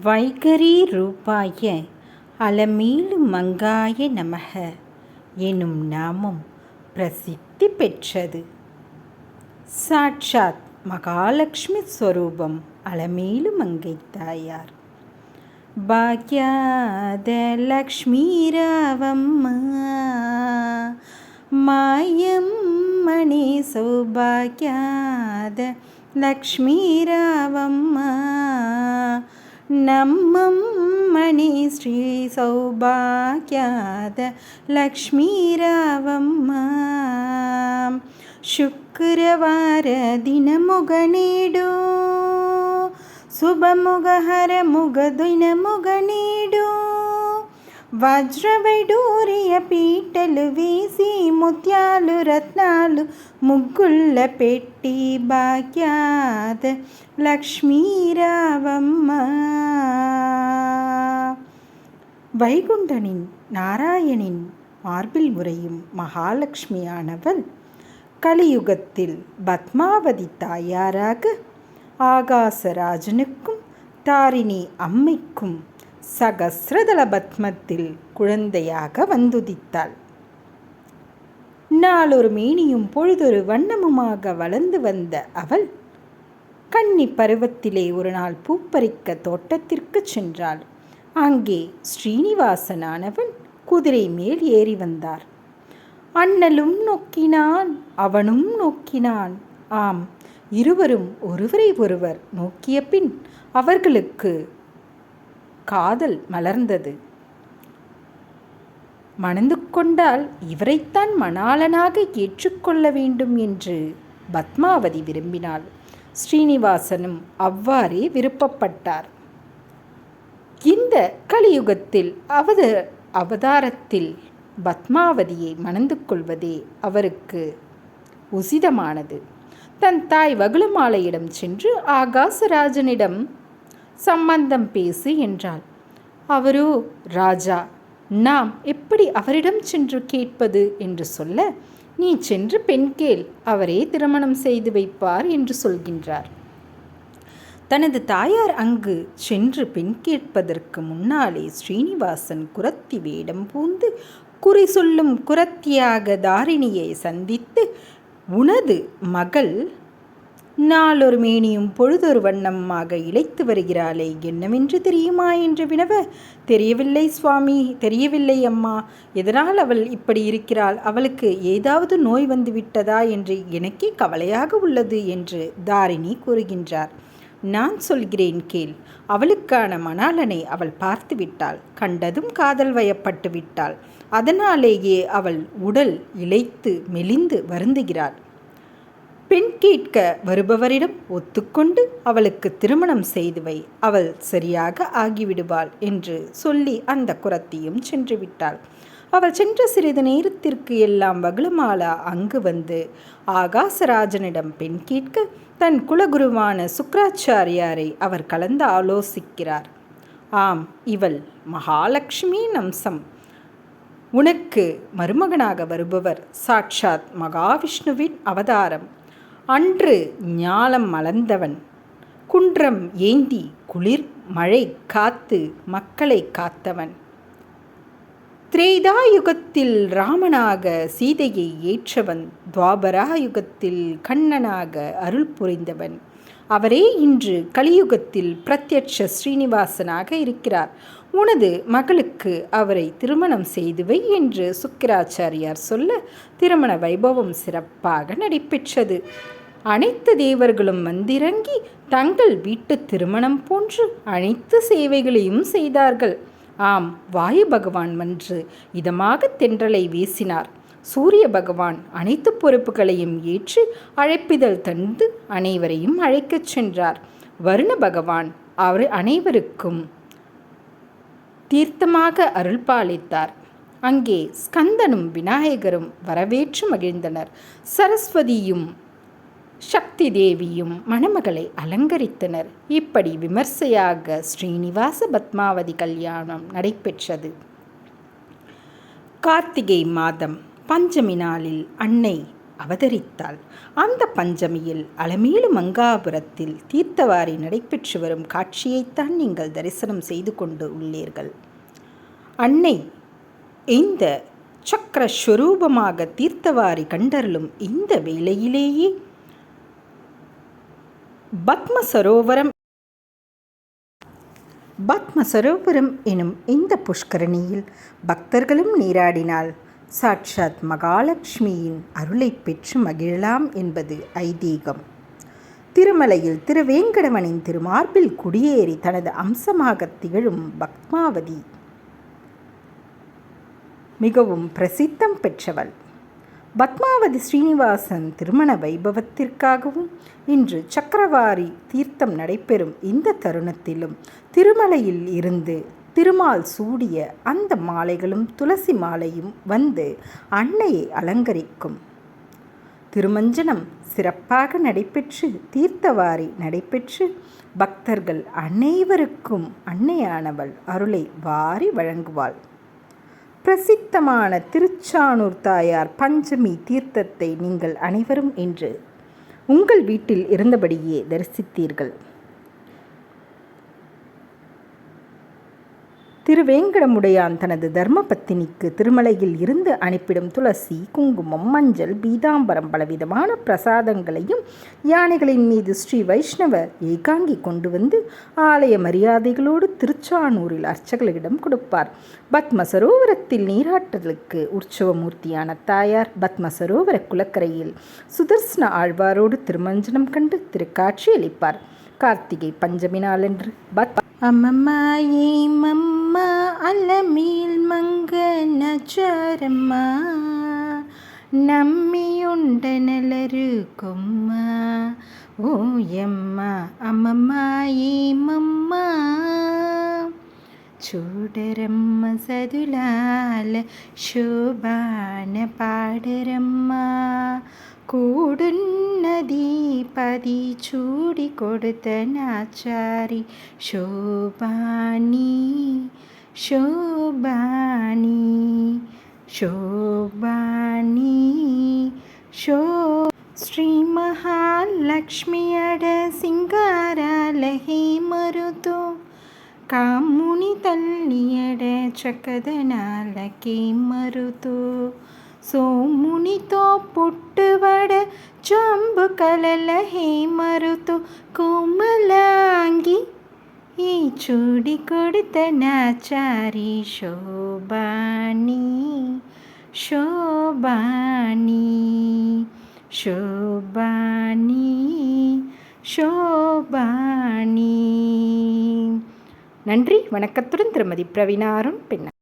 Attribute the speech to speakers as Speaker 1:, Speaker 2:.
Speaker 1: வைகரி ரூபாய அலமேலு மங்காய நமக எனும் நாமம் பிரசித்தி பெற்றது. சாட்சாத் மகாலட்சுமி ஸ்வரூபம் அலமேலு மங்கை தாயார். பாக்யாத லக்ஷ்மீராவம்ம மாயம் மணி சௌபாக்யாத லக்ஷ்மீராவம்மா నమ్మమ్మణి శ్రీ సౌభాగ్యాద లక్ష్మీరావమ్మ. శుక్రవార దినముగనేడు శుభముగహర ముగదునముగనేడు వజ్రవైడూరియ పీటలు వేసి ముత్యాలు రత్నాలు ముగ్గుళ్ళ పెట్టి భాగ్యాద్ లక్ష్మీరావమ్మ. வைகுண்டனின் நாராயணின் மார்பில் முறையும் மகாலட்சுமியானவள் கலியுகத்தில் பத்மாவதி தாயாராக ஆகாசராஜனுக்கும் தாரிணி அம்மைக்கும் சகசிரதள பத்மத்தில் குழந்தையாக வந்துதித்தாள். நாளொரு மேனியும் பொழுதொரு வண்ணமுமாக வளர்ந்து வந்த அவள் கன்னி பருவத்திலே ஒரு நாள் பூப்பறிக்க தோட்டத்திற்கு சென்றாள். அங்கே ஸ்ரீனிவாசனானவன் குதிரை மேல் ஏறி வந்தார். அண்ணலும் நோக்கினான் அவனும் நோக்கினான். ஆம் இருவரும் ஒருவரை ஒருவர் நோக்கிய பின் அவர்களுக்கு காதல் மலர்ந்தது. மணந்து கொண்டால் இவரைத்தான் மணாளனாக ஏற்றுக்கொள்ள வேண்டும் என்று பத்மாவதி விரும்பினாள். ஸ்ரீனிவாசனும் அவ்வாறே விருப்பப்பட்டார். இந்த கலியுகத்தில் அவத அவதாரத்தில் பத்மாவதியை மணந்து கொள்வதே அவருக்கு உசிதமானது. தன் தாய் வகுளமாலையிடம் சென்று ஆகாசராஜனிடம் சம்பந்தம் பேசு என்றாள். அவரோ ராஜா நாம் எப்படி அவரிடம் சென்று கேட்பது? என்று சொல்ல நீ சென்று பெண் கேள் அவரே திருமணம் செய்து வைப்பார் என்று சொல்கின்றார். தனது தாயார் அங்கு சென்று பெண் கேட்பதற்கு முன்னாலே ஸ்ரீனிவாசன் குரத்தி வேடம் பூந்து குறி சொல்லும் குரத்தியாக தாரிணியை சந்தித்து உனது மகள் நாளொரு மேனியும் பொழுதொரு வண்ணமாக இழைத்து வருகிறாளே என்னவென்று தெரியுமா என்று வினவ தெரியவில்லை சுவாமி தெரியவில்லை அம்மா. எதனால் அவள் இப்படி இருக்கிறாள்? அவளுக்கு ஏதாவது நோய் வந்து விட்டதா என்று எனக்கே கவலையாக உள்ளது என்று தாரிணி கூறுகின்றார். நான் சொல்கிறேன் கேள். அவளுக்கான மணாலனை அவள் பார்த்து விட்டாள் கண்டதும் காதல் வயப்பட்டு விட்டாள். அதனாலேயே அவள் உடல் இழைத்து மெலிந்து வருந்துகிறாள். பெண் கேட்க வருபவரிடம் ஒத்துக்கொண்டு அவளுக்கு திருமணம் செய்துவை. அவள் சரியாக ஆகிவிடுவாள் என்று சொல்லி அந்த குரத்தையும் சென்று விட்டாள். அவள் சென்ற சிறிது நேரத்திற்கு எல்லாம் வகுளமாலா அங்கு வந்து ஆகாசராஜனிடம் பெண் கேட்க தன் குலகுருவான சுக்கராச்சாரியாரை அவர் கலந்து ஆலோசிக்கிறார். ஆம் இவள் மகாலட்சுமி நம்சம். உனக்கு மருமகனாக வருபவர் சாட்சாத் மகாவிஷ்ணுவின் அவதாரம். அன்று ஞாலம் மலர்ந்தவன். குன்றம் ஏந்தி குளிர் மழை காத்து மக்களை காத்தவன். திரேதா யுகத்தில் ராமனாக சீதையை ஏற்றவன் துவாபரா யுகத்தில் கண்ணனாக அருள் புரிந்தவன். அவரே இன்று கலியுகத்தில் பிரத்யட்ச ஸ்ரீனிவாசனாக இருக்கிறார். உனது மகளுக்கு அவரை திருமணம் செய்துவை என்று சுக்கிராச்சாரியார் சொல்ல திருமண வைபவம் சிறப்பாக நடைபெற்றது. அனைத்து தேவர்களும் வந்திறங்கி தங்கள் வீட்டு திருமணம் போன்று அனைத்து சேவைகளையும் செய்தார்கள். ஆம் வாயு பகவான் மன்று இதமாக தென்றலை வீசினார். சூரிய பகவான் அனைத்து பொறுப்புகளையும் ஏற்று அழைப்பிதழ் தந்து அனைவரையும் அழைக்கச் சென்றார். வருண பகவான் அவர் அனைவருக்கும் தீர்த்தமாக அருள்பாலித்தார். அங்கே ஸ்கந்தனும் விநாயகரும் வரவேற்று மகிழ்ந்தனர். சரஸ்வதியும் சக்தி தேவியும் மணமகளை அலங்கரித்தனர். இப்படி விமர்சையாக ஸ்ரீனிவாச பத்மாவதி கல்யாணம் நடைபெற்றது. கார்த்திகை மாதம் பஞ்சமி நாளில் அன்னை அவதரித்தாள். அந்த பஞ்சமியில் அலமேலு மங்காபுரத்தில் தீர்த்தவாரி நடைபெற்று வரும் காட்சியைத்தான் நீங்கள் தரிசனம் செய்து கொண்டு உள்ளீர்கள். அன்னை இந்த சக்கரஸ்வரூபமாக தீர்த்தவாரி கண்டருளும் இந்த வேளையிலேயே பத்ம சரோவரம். பத்ம சரோவரம் எனும் இந்த புஷ்கரணியில் பக்தர்களும் நீராடினால் சாட்சாத் மகாலட்சுமியின் அருளை பெற்று மகிழலாம் என்பது ஐதீகம். திருமலையில் திருவேங்கடவனின் திருமார்பில் குடியேறி தனது அம்சமாக திகழும் பத்மாவதி. மிகவும் பிரசித்தம் பெற்றவள். பத்மாவதி ஸ்ரீனிவாசன் திருமண வைபவத்திற்காகவும் இன்று சக்கரவாரி தீர்த்தம் நடைபெறும் இந்த தருணத்திலும் திருமலையில் இருந்து திருமால் சூடிய அந்த மாலைகளும் துளசி மாலையும் வந்து அன்னையை அலங்கரிக்கும். திருமஞ்சனம் சிறப்பாக நடைபெற்று தீர்த்தவாரி நடைபெற்று பக்தர்கள் அனைவருக்கும் அன்னையானவள் அருளை வாரி வழங்குவாள். பிரசித்தமான திருச்சானூர் தாயார் பஞ்சமி தீர்த்தத்தை நீங்கள் அனைவரும் இன்று உங்கள் வீட்டில் இருந்தபடியே தரிசித்தீர்கள். திருவேங்கடமுடையான் தனது தர்மபத்தினிக்கு திருமலையில் இருந்து அனுப்பிடும் துளசி குங்குமம் மஞ்சள் பீதாம்பரம் பலவிதமான பிரசாதங்களையும் யானைகளின் மீது ஸ்ரீ வைஷ்ணவ ஏகாங்கி கொண்டு வந்து ஆலய மரியாதைகளோடு திருச்சானூரில் அர்ச்சகர்களிடம் கொடுப்பார். பத்ம சரோவரத்தில் நீராட்டலுக்கு உற்சவமூர்த்தியான தாயார் பத்ம சரோவர குலக்கரையில் சுதர்சன ஆழ்வாரோடு திருமஞ்சனம் கண்டு திருக்காட்சி அளிப்பார். கார்த்திகை பஞ்சமி நாளன்று பத்
Speaker 2: அம்மம்மா ஏமம்மா அலமேல் மங்க நச்சாரம்மா నమ్మియుండనలరు కొమ్మ ఓయమ్మ అమ్మమ్మ ఏమమ్మ చూడరమ్మ సదులాల శోభాన పాడరమ్మ കൂടുന്നതീ പതി ചൂടിക്കൊടുത്തനാചാരി ശോഭാണി ശോഭാണി ശോഭാണി ശോ ശ്രീ മഹാലക്ഷ്മിയട സിംഗാരാലഹേ മരുതു കാമുണി തല്ലിയട ചക്കതനാലക്കേ മരുതു సోమునితో పుట్టువడ చంబు కలల హేమరుతు కోమలాంగి ఈ చూడి కొడుత నాచారి శోభాని శోభాని శోభాని శోభాని
Speaker 1: நன்றி வணக்கத்துடன் திருமதி பிரவீனாரும் பின்னர்